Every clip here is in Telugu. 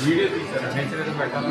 వీడియో తీసారా నేచర్ అయితే పెట్టాలి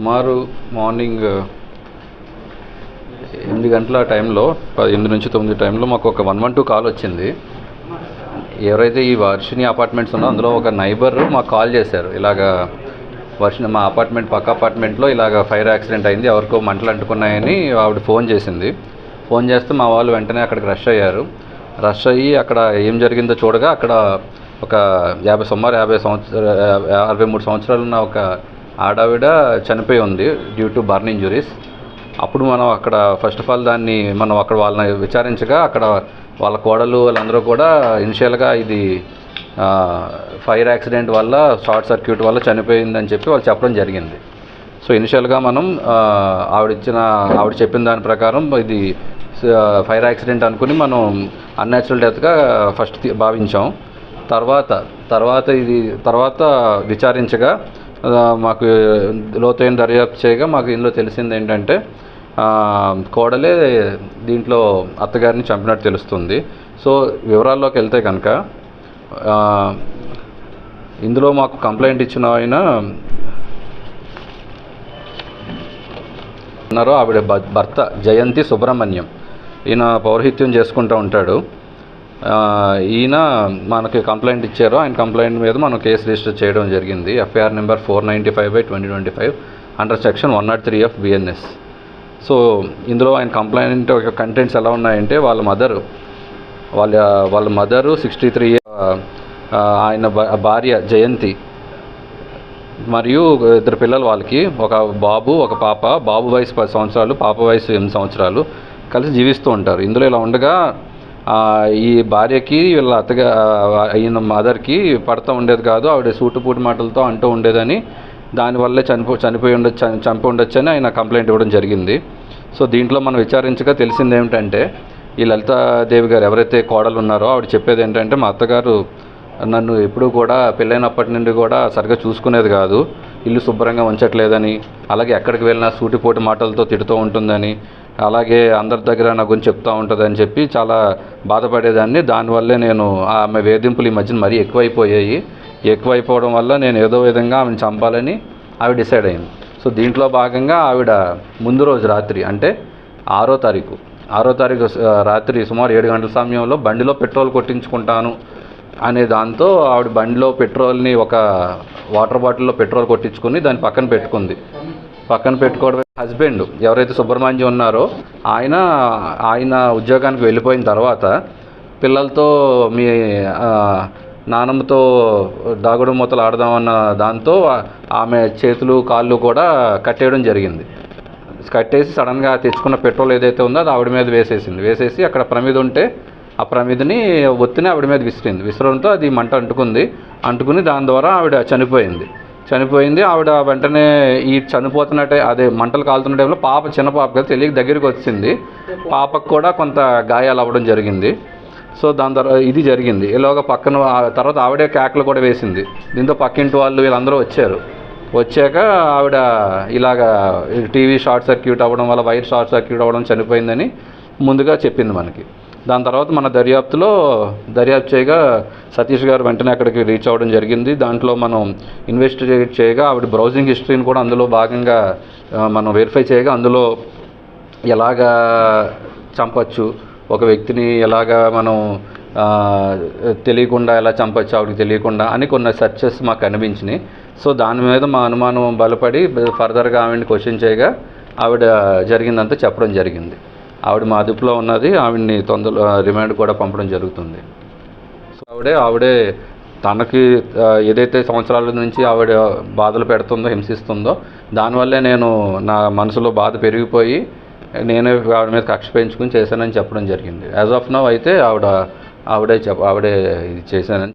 సుమారు మార్నింగ్ ఎనిమిది గంటల టైంలో పది ఎనిమిది నుంచి తొమ్మిది టైంలో మాకు ఒక వన్ వన్ టూ కాల్ వచ్చింది. ఎవరైతే ఈ వర్షిని అపార్ట్మెంట్స్ ఉన్నో అందులో ఒక నైబర్ మాకు కాల్ చేశారు. ఇలాగా వర్షిని మా అపార్ట్మెంట్ పక్క అపార్ట్మెంట్లో ఇలాగ ఫైర్ యాక్సిడెంట్ అయింది ఎవరికో మంటలు అంటుకున్నాయని ఆవిడ ఫోన్ చేసింది. ఫోన్ చేస్తే మా వాళ్ళు వెంటనే అక్కడికి రష్ అయ్యారు. రష్ అయ్యి అక్కడ ఏం జరిగిందో చూడగా అక్కడ ఒక యాభై సుమారు యాభై సంవత్సర అరవై మూడు సంవత్సరాలు ఉన్న ఒక ఆడావిడ చనిపోయి ఉంది డ్యూ టు బర్న్ ఇంజురీస్ అప్పుడు మనం అక్కడ ఫస్ట్ ఆఫ్ ఆల్ దాన్ని మనం అక్కడ వాళ్ళని విచారించగా అక్కడ వాళ్ళ కోడలు వాళ్ళందరూ కూడా ఇనిషియల్గా ఇది ఫైర్ యాక్సిడెంట్ వల్ల షార్ట్ సర్క్యూట్ వల్ల చనిపోయిందని చెప్పి వాళ్ళు చెప్పడం జరిగింది. సో ఇనిషియల్గా మనం ఆవిడ ఇచ్చిన ఆవిడ చెప్పిన దాని ప్రకారం ఇది ఫైర్ యాక్సిడెంట్ అనుకుని మనం అన్యాచురల్ డెత్గా ఫస్ట్ భావించాం. తర్వాత తర్వాత ఇది తర్వాత విచారించగా మాకు లోతైన దర్యాప్తు చేయగా మాకు ఇందులో తెలిసింది ఏంటంటే కోడలే దీంట్లో అత్తగారిని చంపినట్టు తెలుస్తుంది. సో వివరాల్లోకి వెళ్తే కనుక ఇందులో మాకు కంప్లైంట్ ఇచ్చిన ఆయన ఉన్నారో ఆవిడ భర్త జయంతి సుబ్రహ్మణ్యం. ఈయన పౌరహిత్యం చేసుకుంటూ ఉంటాడు. ఈయన మనకి కంప్లైంట్ ఇచ్చారు. ఆయన కంప్లైంట్ మీద మనం కేసు రిజిస్టర్ చేయడం జరిగింది. FIR number four ninety five by twenty twenty five under section one not three of BNS so ఇందులో ఆయన కంప్లైంట్ యొక్క కంటెంట్స్ ఎలా ఉన్నాయంటే వాళ్ళ మదర్ వాళ్ళ వాళ్ళ మదరు సిక్స్టీ త్రీ ఆయన భార్య జయంతి మరియు ఇద్దరు పిల్లలు వాళ్ళకి ఒక బాబు ఒక పాప బాబు వయసు పది సంవత్సరాలు పాప వయసు ఎనిమిది సంవత్సరాలు కలిసి జీవిస్తూ ఉంటారు. ఇందులో ఇలా ఉండగా ఈ భార్యకి వీళ్ళ అత్తగా అయిన ఈయన మదర్కి పడుతూ ఉండేది కాదు. ఆవిడ సూటుపూటి మాటలతో అంటూ ఉండేదని దానివల్లే చనిపో చనిపోయి ఉండొచ్చు చంపి ఉండొచ్చని ఆయన కంప్లైంట్ ఇవ్వడం జరిగింది. సో దీంట్లో మనం విచారించగా తెలిసింది ఏమిటంటే ఈ లలితాదేవి గారు ఎవరైతే కోడలు ఉన్నారో ఆవిడ చెప్పేది ఏంటంటే మా అత్తగారు నన్ను ఎప్పుడూ కూడా పెళ్ళైనప్పటి నుండి కూడా సరిగ్గా చూసుకునేది కాదు. ఇల్లు శుభ్రంగా ఉంచట్లేదని అలాగే ఎక్కడికి వెళ్ళినా సూటిపోటి మాటలతో తిడుతూ ఉంటుందని అలాగే అందరి దగ్గర నా గురించి చెప్తూ ఉంటుందని చెప్పి చాలా బాధపడేదాన్ని. దానివల్లే నేను ఆమె వేధింపులు ఈ మధ్యన మరీ ఎక్కువైపోయాయి. ఎక్కువైపోవడం వల్ల నేను ఏదో విధంగా ఆమెను చంపాలని ఆవిడ డిసైడ్ అయింది. సో దీంట్లో భాగంగా ఆవిడ ముందు రోజు రాత్రి అంటే ఆరో తారీఖు ఆరో తారీఖు రాత్రి సుమారు ఏడు గంటల సమయంలో బండిలో పెట్రోల్ కొట్టించుకుంటాను అనే దాంతో ఆవిడ బండిలో పెట్రోల్ని ఒక వాటర్ బాటిల్లో పెట్రోల్ కొట్టించుకుని దాన్ని పక్కన పెట్టుకుంది. పక్కన పెట్టుకోవడం హస్బెండ్. ఎవరైతే సుబ్రహ్మణ్యం ఉన్నారో ఆయన ఆయన ఉద్యోగానికి వెళ్ళిపోయిన తర్వాత పిల్లలతో మీ నానమ్మతో దాగుడు మూతలు ఆడదామన్న దాంతో ఆమె చేతులు కాళ్ళు కూడా కట్టేయడం జరిగింది. కట్టేసి సడన్గా తెచ్చుకున్న పెట్రోల్ ఏదైతే ఉందో అది ఆవిడ మీద వేసేసింది. వేసేసి అక్కడ ప్రమిద ఉంటే ఆ ప్రమిదిని ఒత్తిని ఆవిడ మీద విసిరింది. విసరడంతో అది మంట అంటుకుంది. అంటుకుని దాని ద్వారా ఆవిడ చనిపోయింది. చనిపోయింది. ఆవిడ వెంటనే ఈ చనిపోతున్నట్టే అదే మంటలు కాలుతున్న టైంలో పాప చిన్న పాప కదా తెలియక దగ్గరికి వచ్చింది. పాపకు కూడా కొంత గాయాలు అవ్వడం జరిగింది. సో దాని తర్వాత ఇది జరిగింది. ఇలాగ పక్కన తర్వాత ఆవిడే కేకలు కూడా వేసింది. దీంతో పక్కింటి వాళ్ళు వీళ్ళందరూ వచ్చారు. వచ్చాక ఆవిడ ఇలాగా టీవీ షార్ట్ సర్క్యూట్ అవ్వడం వల్ల వైర్ షార్ట్ సర్క్యూట్ అవ్వడం చనిపోయిందని ముందుగా చెప్పింది మనకి. దాని తర్వాత మన దర్యాప్తులో దర్యాప్తు చేయగా సతీష్ గారు వెంటనే అక్కడికి రీచ్ అవ్వడం జరిగింది. దాంట్లో మనం ఇన్వెస్టిగేట్ చేయగా ఆవిడ బ్రౌజింగ్ హిస్టరీని కూడా అందులో భాగంగా మనం వెరిఫై చేయగా అందులో ఎలాగా చంపచ్చు ఒక వ్యక్తిని ఎలాగా మనం తెలియకుండా ఎలా చంపచ్చు ఆవిడకి తెలియకుండా అని కొన్ని సెర్చెస్ మాకు కనిపించినాయి సో దాని మీద మా అనుమానం బలపడి ఫర్దర్గా ఆవిడని క్వశ్చన్ చేయగా ఆవిడ జరిగిందంతా చెప్పడం జరిగింది. ఆవిడ మా అదుపులో ఉన్నది ఆవిడని తొందరలో రిమాండ్ కూడా పంపడం జరుగుతుంది. సో ఆవిడే ఆవిడే తనకి ఏదైతే సంవత్సరాల నుంచి ఆవిడ బాధలు పెడుతుందో హింసిస్తుందో దానివల్లే నేను నా మనసులో బాధ పెరిగిపోయి నేనే ఆవిడ మీద కక్ష పెంచుకుని చేశానని చెప్పడం జరిగింది. యాజ్ ఆఫ్ నవ్ అయితే ఆవిడ ఆవిడే చెప్ ఆవిడే ఇది చేశానని